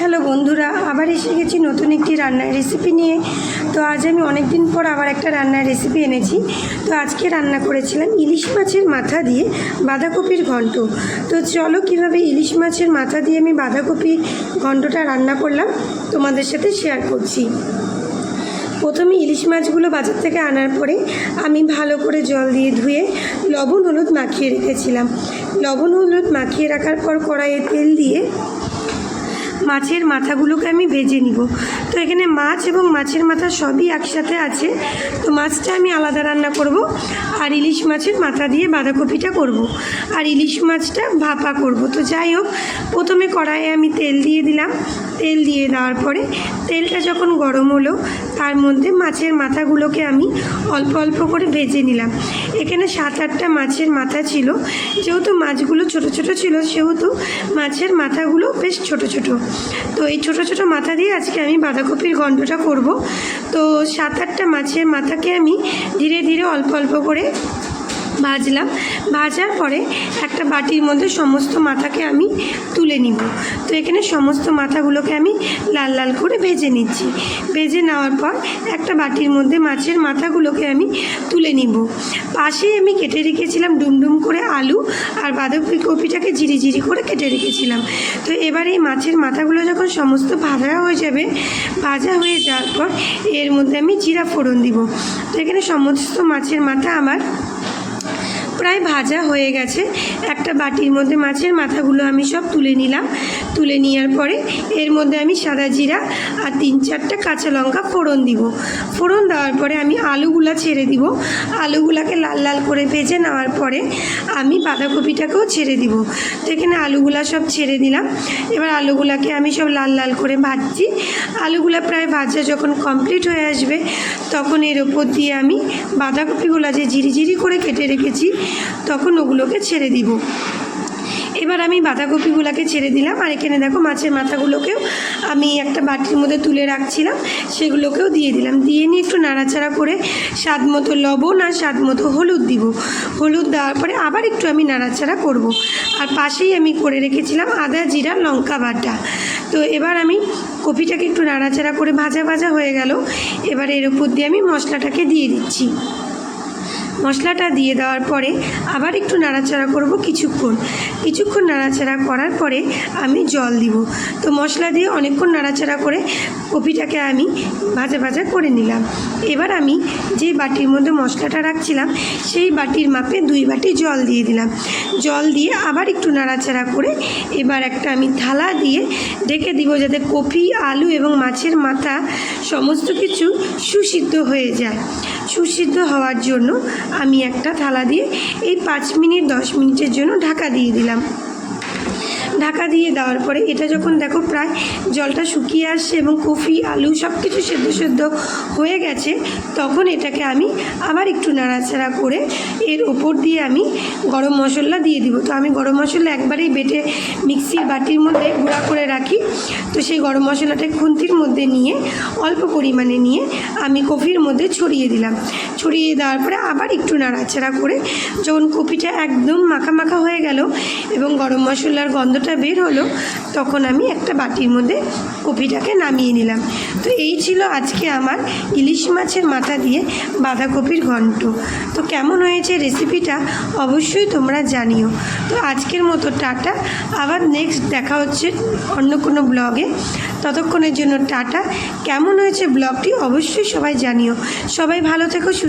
Hello বন্ধুরা, আবার এসে গেছি নতুন একটি রান্নার রেসিপি নিয়ে। তো আজ আমি অনেক দিন পর আবার একটা রান্নার রেসিপি এনেছি। তো আজকে রান্না করেছিলাম ইলিশ মাছের মাথা দিয়ে বাঁধাকপির ঘন্ট। তো চলো কীভাবে ইলিশ মাছের মাথা দিয়ে আমি বাঁধাকপি ঘন্টটা রান্না করলাম, তোমাদের সাথে শেয়ার করছি। প্রথমে ইলিশ মাছগুলো বাজার থেকে আনার পরে আমি ভালো করে জল দিয়ে ধুয়ে লবণ হলুদ মাখিয়ে রেখেছিলাম। লবণ হলুদ মাখিয়ে রাখার পর কড়াইয়ে তেল দিয়ে মাছের মাথাগুলোকে আমি ভেজে নিব। তো এখানে মাছ এবং মাছের মাথা সবই একসাথে আছে। তো মাছটা আমি আলাদা রান্না করব আর ইলিশ মাছের মাথা দিয়ে বাঁধাকপিটা করব। আর ইলিশ মাছটা ভাপা করব। তো যাই হোক, প্রথমে কড়াইয়ে আমি তেল দিয়ে দিলাম। তেল দিয়ে দেওয়ার পরে তেলটা যখন গরম হলো তার মধ্যে মাছের মাথাগুলোকে আমি অল্প অল্প করে ভেজে নিলাম। এখানে সাত আটটা মাছের মাথা ছিল। যেহেতু মাছগুলো ছোট ছোট ছিল, সেহেতু মাছের মাথাগুলো বেশ ছোট ছোট। তো এই ছোট ছোট মাথা দিয়ে আজকে আমি বাঁধাকপির গন্ধটা করব। তো সাত আটটা মাছের মাথাকে আমি ধীরে ধীরে অল্প অল্প করে ভাজলাম। ভাজার পরে একটা বাটির মধ্যে সমস্ত মাথাকে আমি তুলে নিব। তো এখানে সমস্ত মাথাগুলোকে আমি লাল লাল করে ভেজে নিচ্ছি। ভেজে নেওয়ার পর একটা বাটির মধ্যে মাছের মাথাগুলোকে আমি তুলে নিব। পাশেই আমি কেটে রেখেছিলাম ডুমডুম করে আলু আর বাঁধাকপি কপিটাকে জিরি জিরি করে কেটে রেখেছিলাম। তো এবার এই মাছের মাথাগুলো যখন সমস্ত ভাজা হয়ে যাবে, ভাজা হয়ে যাওয়ার পর এর মধ্যে আমি জিরা ফোড়ন দিব। তো এখানে সমস্ত মাছের মাথা আমার প্রায় ভাজা হয়ে গেছে। একটা বাটির মধ্যে মাছের মাথাগুলো আমি সব তুলে নিলাম। তুলে নেওয়ার পরে এর মধ্যে আমি সাদা জিরা আর তিন চারটে কাঁচা লঙ্কা ফোড়ন দিব। ফোড়ন দেওয়ার পরে আমি আলুগুলা ছেড়ে দিব। আলুগুলাকে লাল লাল করে ভেজে নেওয়ার পরে আমি বাঁধাকপিটাকেও ছেড়ে দিব। তো এখানে আলুগুলা সব ছেড়ে দিলাম। এবার আলুগুলাকে আমি সব লাল লাল করে ভাজছি। আলুগুলা প্রায় ভাজা যখন কমপ্লিট হয়ে আসবে, তখন এর ওপর দিয়ে আমি বাঁধাকপিগুলো যে জিরি করে কেটে রেখেছি তখন ওগুলোকে ছেড়ে দিব। এবার আমি বাঁধাকপিগুলোকে ছেড়ে দিলাম। আর এখানে দেখো মাছের মাথাগুলোকেও আমি একটা বাটির মধ্যে তুলে রাখছিলাম। সেগুলোকেও দিয়ে দিলাম। দিয়ে নিয়ে একটু নাড়াচাড়া করে স্বাদ মতো লবণ আর স্বাদ মতো হলুদ দিব। হলুদ দেওয়ার পরে আবার একটু আমি নাড়াচাড়া করব। আর পাশেই আমি করে রেখেছিলাম আদা, জিরা, লঙ্কা বাটা। তো এবার আমি কপিটাকে একটু নাড়াচাড়া করে ভাজা ভাজা হয়ে গেল। এবার এর উপর দিয়ে আমি মশলাটাকে দিয়ে দিচ্ছি। মশলাটা দিয়ে দেওয়ার পরে আবার একটু নাড়াচাড়া করব কিছুক্ষণ। কিছুক্ষণ নাড়াচাড়া করার পরে আমি জল দিব। তো মশলা দিয়ে অনেকক্ষণ নাড়াচাড়া করে কপিটাকে আমি ভাজা ভাজা করে নিলাম। এবার আমি যে বাটির মধ্যে মশলাটা রাখছিলাম, সেই বাটির মাপে দুই বাটি জল দিয়ে দিলাম। জল দিয়ে আবার একটু নাড়াচাড়া করে এবার একটা আমি থালা দিয়ে ডেকে দিব যাতে কপি, আলু এবং মাছের মাথা সমস্ত কিছু সুসিদ্ধ হয়ে যায়। সুসিদ্ধ হওয়ার জন্য আমি একটা থালা দিয়ে এই পাঁচ মিনিট, দশ মিনিটের জন্য ঢাকা দিয়ে দিলাম। ঢাকা দিয়ে দেওয়ার পরে এটা যখন দেখো প্রায় জলটা শুকিয়ে আসছে এবং কফি, আলু সব কিছু সেদ্ধ সেদ্ধ হয়ে গেছে, তখন এটাকে আমি আবার একটু নাড়াচাড়া করে এর ওপর দিয়ে আমি গরম মশলা দিয়ে দিব। তো আমি গরম মশলা একবারেই বেটে মিক্সির বাটির মধ্যে গুঁড়া করে রাখি। তো সেই গরম মশলাটা খুন্তির মধ্যে নিয়ে, অল্প পরিমাণে নিয়ে আমি কফির মধ্যে ছড়িয়ে দিলাম। ছড়িয়ে দেওয়ার পরে আবার একটু নাড়াচাড়া করে যখন কপিটা একদম মাখা মাখা হয়ে গেল এবং গরম মশলার গন্ধটা বের হলো, তখন আমি একটা বাটির মধ্যে কপিটাকে নামিয়ে নিলাম। তো এই ছিল আজকে আমার ইলিশ মাছের মাথা দিয়ে বাঁধাকপির ঘন্ট। তো কেমন হয়েছে রেসিপিটা অবশ্যই তোমরা জানিও। তো আজকের মতো টাটা, আবার নেক্সট দেখা হচ্ছে অন্য কোনো ব্লগে ততক্ষণের জন্য টাটা। কেমন হয়েছে ব্লগটি অবশ্যই সবাই জানিও। সবাই ভালো থেকো, সুস্থ